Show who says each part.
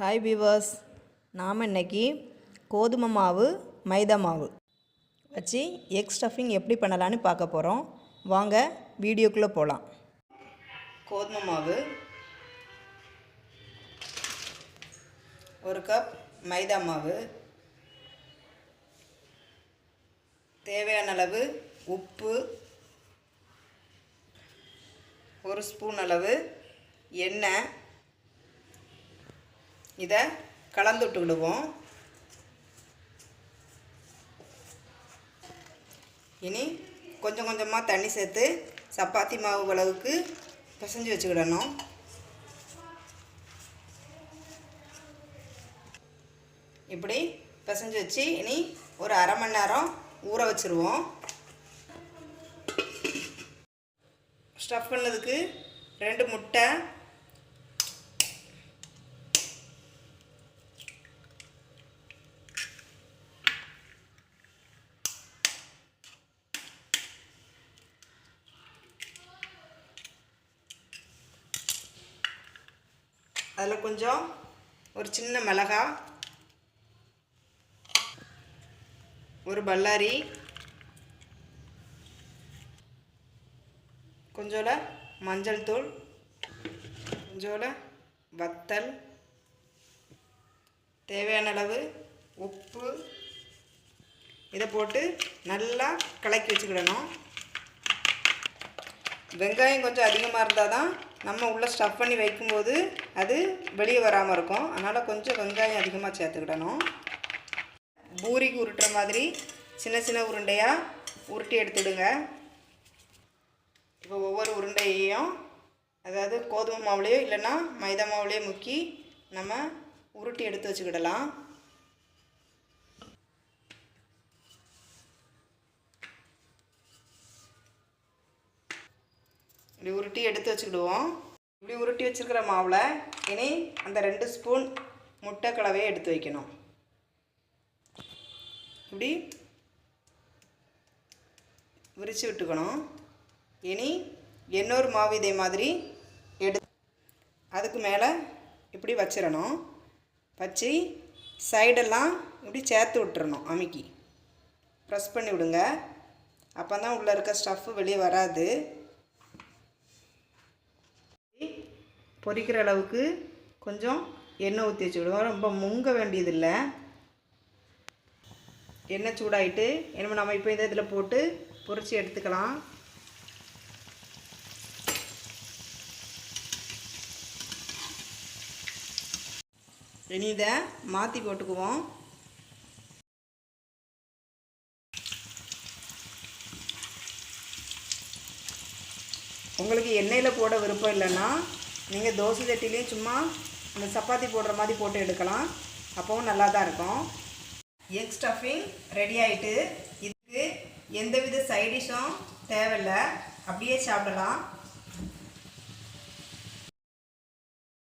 Speaker 1: Hi viewers நாம் இன்னைக்கு கோதுமை மாவு மைதா மாவு வச்சு எக் ஸ்டஃபிங் எப்படி பண்ணலான்னு பார்க்க போகிறோம் வாங்க வீடியோக்குள்ளே போகலாம் கோதுமை மாவு ஒரு கப் மைதா மாவு தேவையான அளவு உப்பு ஒரு ஸ்பூன் அளவு எண்ணெய் இதை கலந்து விட்டுக்கிடுவோம் இனி கொஞ்சம் கொஞ்சமாக தண்ணி சேர்த்து சப்பாத்தி மாவு அளவுக்கு பிசைஞ்சு வச்சுக்கிடணும். இப்படி பிசைஞ்சு வச்சு இனி ஒரு அரை மணி நேரம் ஊற வச்சுருவோம். ஸ்டஃப் பண்ணதுக்கு ரெண்டு முட்டை அதில் கொஞ்சம் ஒரு சின்ன மிளகா ஒரு பல்லாரி கொஞ்சோல மஞ்சள் தூள் கொஞ்சோல வத்தல் தேவையான அளவு உப்பு இதை போட்டு நல்லா கலக்கி வச்சுக்கிடணும். வெங்காயம் கொஞ்சம் அதிகமாக இருந்தால் தான் நம்ம உள்ளே ஸ்டஃப் பண்ணி வைக்கும்போது அது வெளியே வராமல் இருக்கும். அதனால் கொஞ்சம் வெங்காயம் அதிகமாக சேர்த்துக்கிடணும். பூரிக்கு உருட்டுற மாதிரி சின்ன சின்ன உருண்டையாக உருட்டி எடுத்துடுங்க. இப்போ ஒவ்வொரு உருண்டையையும் அதாவது கோதுமை மாவுலேயோ இல்லைன்னா மைதா மாவுலேயோ முக்கி நம்ம உருட்டி எடுத்து வச்சுக்கிடலாம். இப்படி உருட்டி எடுத்து வச்சுக்கிடுவோம். இப்படி உருட்டி வச்சுருக்கிற மாவில் இனி அந்த ரெண்டு ஸ்பூன் முட்டை கலவையை எடுத்து வைக்கணும். இப்படி விரித்து விட்டுக்கணும். இனி இன்னொரு மாவு இதே மாதிரி எடு அதுக்கு மேலே இப்படி வச்சிடணும். வச்சு சைடெல்லாம் இப்படி சேர்த்து விட்டுறணும் அமுக்கி. ப்ரெஸ் பண்ணி விடுங்க. அப்போ தான் உள்ளே இருக்க ஸ்டஃப்பு வெளியே வராது. பொரிக்கிற அளவுக்கு கொஞ்சம் எண்ணெய் ஊற்றி வச்சுக்கிடுவோம் ரொம்ப முங்க வேண்டியதில்லை. எண்ணெய் சூடாயிட்டு என்ன நம்ம இப்போ இந்த இதில் போட்டு பொரித்து எடுத்துக்கலாம். இனி இதை மாற்றி போட்டுக்குவோம். உங்களுக்கு எண்ணெயில் போட விருப்பம் இல்லைன்னா நீங்கள் தோசை சட்டிலையும் சும்மா அந்த சப்பாத்தி போடுற மாதிரி போட்டு எடுக்கலாம். அப்போவும் நல்லா தான் இருக்கும். எக் ஸ்டஃபிங் ரெடி ஆகிட்டு இதுக்கு எந்தவித சைடிஷும் தேவையில்லை. அப்படியே சாப்பிடலாம்.